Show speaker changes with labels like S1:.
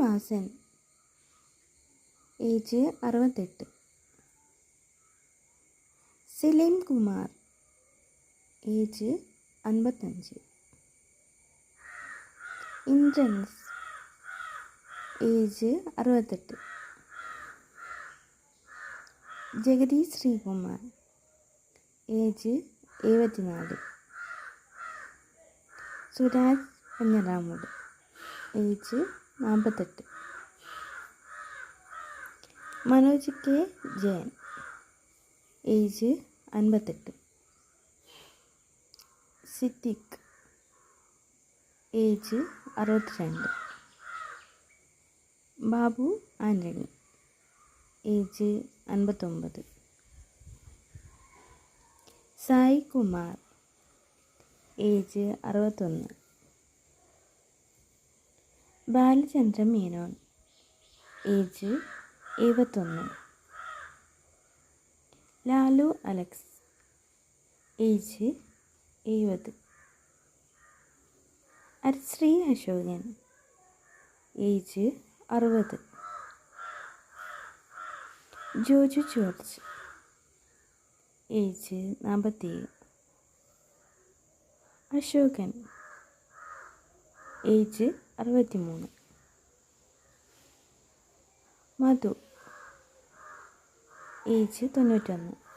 S1: Sreenivasan age അറുപത്തെട്ട്. Saleem Kumar. Age അൻപത്തഞ്ച്. Indrans age അറുപത്തെട്ട്. ജഗതി ശ്രീകുമാർ. ഏജ് എഴുപത്തിനാല്. സുരാജ് പഞ്ഞറാമൂട് ഏജ് നാൽപ്പത്തെട്ട് മനോജ് കെ ജയൻ. ഏജ് അൻപത്തെട്ട്. സിദ്ദിഖ്. ഏജ് അറുപത്തിരണ്ട്. ബാബു ആന്റണി ഏജ് അൻപത്തൊമ്പത്. സായി കുമാർ ഏജ് അറുപത്തൊന്ന്. ബാലചന്ദ്ര മേനോൻ. ഏജ് എഴുപത്തൊന്ന്. ലാലു അലക്സ്. ഏജ് എഴുപത്. അരിശ്രീ അശോകൻ. ഏജ് അറുപത്. ജോജു ജോർജ്. ഏജ് നാൽപ്പത്തേഴ് അശോകൻ. ഏജ് അറുപത്തിമൂന്ന്. മധു. ഏജ് തൊണ്ണൂറ്റൊന്ന്.